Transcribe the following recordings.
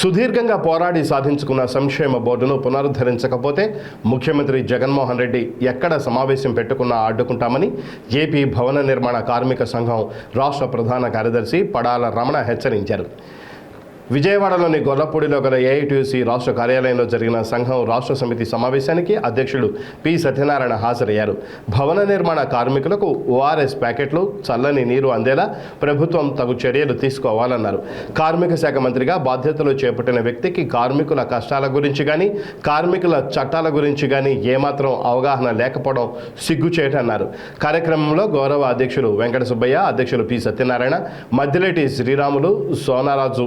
సుదీర్ఘంగా పోరాడి సాధించుకున్న సంక్షేమ బోర్డును పునరుద్ధరించకపోతే ముఖ్యమంత్రి జగన్మోహన్ రెడ్డి ఎక్కడ సమావేశం పెట్టుకున్నా అడ్డుకుంటామని ఏపీ భవన నిర్మాణ కార్మిక సంఘం రాష్ట్ర ప్రధాన కార్యదర్శి పడాల రమణ హెచ్చరించారు. విజయవాడలోని గొల్లపూడిలో గల ఏఐటీసీ రాష్ట్ర కార్యాలయంలో జరిగిన సంఘం రాష్ట్ర సమితి సమావేశానికి అధ్యక్షుడు పి. సత్యనారాయణ హాజరయ్యారు. భవన నిర్మాణ కార్మికులకు ఓఆర్ఎస్ ప్యాకెట్లు చల్లని నీరు అందేలా ప్రభుత్వం తగు చర్యలు తీసుకోవాలన్నారు. కార్మిక శాఖ మంత్రిగా బాధ్యతలు చేపట్టిన వ్యక్తికి కార్మికుల కష్టాల గురించి కానీ కార్మికుల చట్టాల గురించి కానీ ఏమాత్రం అవగాహన లేకపోవడం సిగ్గుచేటన్నారు. కార్యక్రమంలో గౌరవ అధ్యక్షులు వెంకట సుబ్బయ్య అధ్యక్షులు పి. సత్యనారాయణ మద్దిలేటి శ్రీరాములు సోనారాజు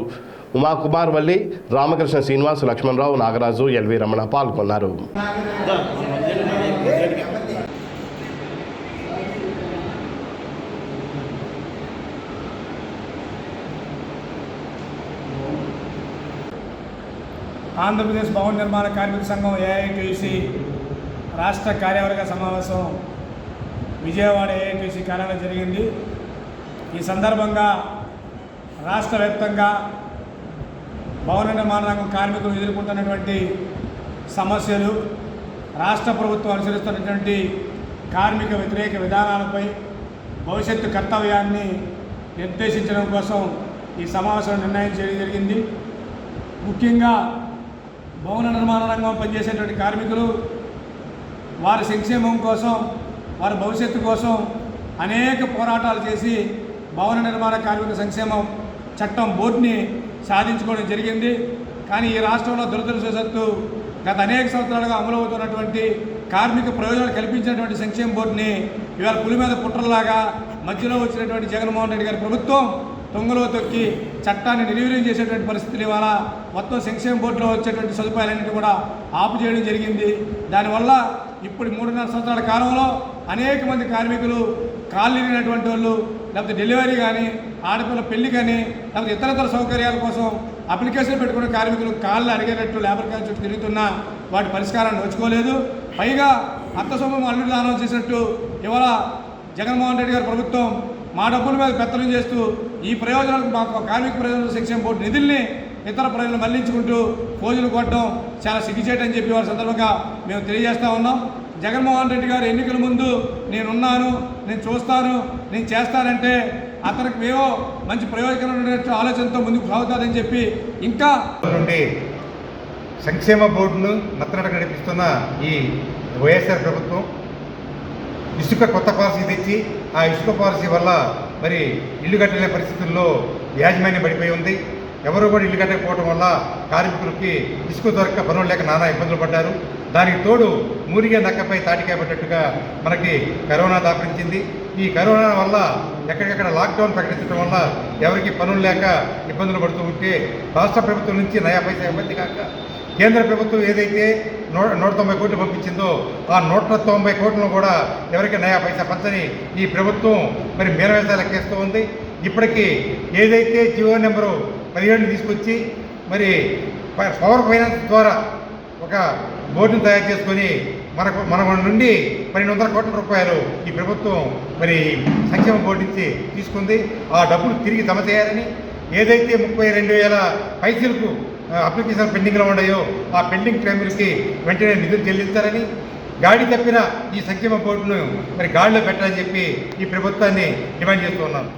ఉమాకుమార్ వల్లి రామకృష్ణ శ్రీనివాస్ లక్ష్మణరావు నాగరాజు ఎల్వి రమణ పాల్గొన్నారు. ఆంధ్రప్రదేశ్ భవన నిర్మాణ కార్మిక సంఘం ఏఐటీసీ రాష్ట్ర కార్యవర్గ సమావేశం విజయవాడ ఏఐటీసీ కార్యాలయం జరిగింది. ఈ సందర్భంగా రాష్ట్ర వ్యాప్తంగా భవన నిర్మాణ రంగం కార్మికులు ఎదుర్కొంటున్నటువంటి సమస్యలు రాష్ట్ర ప్రభుత్వం అనుసరిస్తున్నటువంటి కార్మిక వ్యతిరేక విధానాలపై భవిష్యత్తు కర్తవ్యాన్ని నిర్దేశించడం కోసం ఈ సమావేశం నిర్ణయం చేయడం జరిగింది. ముఖ్యంగా భవన నిర్మాణ రంగం పనిచేసేటువంటి కార్మికులు వారి సంక్షేమం కోసం వారి భవిష్యత్తు కోసం అనేక పోరాటాలు చేసి భవన నిర్మాణ కార్మిక సంక్షేమం చట్టం బోర్డుని సాధించుకోవడం జరిగింది. కానీ ఈ రాష్ట్రంలో దురదృష్టవశాత్తు గత అనేక సంవత్సరాలుగా అమలవుతున్నటువంటి కార్మిక ప్రయోజనాలు కల్పించినటువంటి సంక్షేమ బోర్డుని ఇవాళ పులి మీద పుట్రలాగా మధ్యలో వచ్చినటువంటి జగన్మోహన్ రెడ్డి గారి ప్రభుత్వం తొంగలో తొక్కి చట్టాన్ని నిర్వీర్యం చేసేటువంటి పరిస్థితులు ఇవాళ మొత్తం సంక్షేమ బోర్డులో వచ్చేటువంటి సదుపాయాలన్నింటి కూడా ఆపు చేయడం జరిగింది. దానివల్ల ఇప్పుడు మూడున్నర సంవత్సరాల కాలంలో అనేక మంది కార్మికులు కాళ్ళు వాళ్ళు లేకపోతే డెలివరీ కానీ ఆడపిల్ల పెళ్ళి కానీ లేకపోతే ఇతరతర సౌకర్యాల కోసం అప్లికేషన్ పెట్టుకున్న కార్మికులు కాళ్ళు అడిగేటట్టు లేబర్ కార్డు చుట్టూ తిరుగుతున్నా వాటి పరిష్కారాన్ని నోచుకోలేదు. పైగా అత్త సొమ్ము అల్లుడు దానం చేసినట్టు ఇవాళ జగన్మోహన్ రెడ్డి గారి ప్రభుత్వం మా డబ్బుల మీద పెత్తనం చేస్తూ ఈ ప్రయోజనాలకు మాకు కార్మిక ప్రయోజనాల శిక్షణ బోర్డు నిధుల్ని ఇతర ప్రజలు మళ్ళించుకుంటూ ఫోజులు కొట్టడం చాలా సిగ్గుచేటని చెప్పి వారి సందర్భంగా మేము తెలియజేస్తూ ఉన్నాం. జగన్మోహన్ రెడ్డి గారు ఎన్నికల ముందు నేనున్నాను నేను చూస్తాను నేను చేస్తానంటే అతనికి మేము మంచి ప్రయోజనకరమైన ఆలోచనతో ముందుకు సాగుతారని చెప్పి ఇంకా నుండి సంక్షేమ బోర్డును నత్తనట నడిపిస్తున్న ఈ వైఎస్ఆర్ ప్రభుత్వం ఇసుక కొత్త పాలసీ తెచ్చి ఆ ఇసుక పాలసీ వల్ల మరి ఇల్లు కట్టలే పరిస్థితుల్లో యాజమాన్యం పడిపోయి ఉంది. ఎవరు కూడా ఇల్లు కట్టకపోవడం వల్ల కార్మికులకి ఇసుక దొరక పనులు లేక నానా ఇబ్బందులు పడ్డారు. దానికి తోడు మూరిగే నక్కపై తాటికాయ పడ్డట్టుగా మనకి కరోనా దాపరించింది. ఈ కరోనా వల్ల ఎక్కడికక్కడ లాక్డౌన్ ప్రకటించడం వల్ల ఎవరికి పనులు లేక ఇబ్బందులు పడుతూ ఉంటే రాష్ట్ర ప్రభుత్వం నుంచి నయా పైసా ఇబ్బంది కాక కేంద్ర ప్రభుత్వం ఏదైతే నూ నూట తొంభై కోట్లు పంపించిందో ఆ నూట తొంభై కోట్లను కూడా ఎవరికి నయా పైసా పంచని ఈ ప్రభుత్వం మరి మేనవేసా లెక్కేస్తూ ఉంది. ఇప్పటికీ ఏదైతే జియో నెంబరు పదిహేడు తీసుకొచ్చి మరి ప- పవర్ ఫైనాన్స్ ద్వారా ఒక బోర్డును తయారు చేసుకొని మనకు మన నుండి పన్నెండు వందల కోట్ల రూపాయలు ఈ ప్రభుత్వం మరి సంక్షేమ బోర్డు నుంచి తీసుకుంది. ఆ డబ్బులు తిరిగి జమ చేయాలని ఏదైతే ముప్పై రెండు వేల పైసలకు అప్లికేషన్ పెండింగ్లో ఉన్నాయో ఆ పెండింగ్ క్లెయిమ్లకి వెంటనే నిధులు చెల్లించాలని గాడి తప్పిన ఈ సంక్షేమ బోర్డును మరి గాడిలో పెట్టాలని చెప్పి ఈ ప్రభుత్వాన్ని డిమాండ్ చేస్తూ ఉన్నాను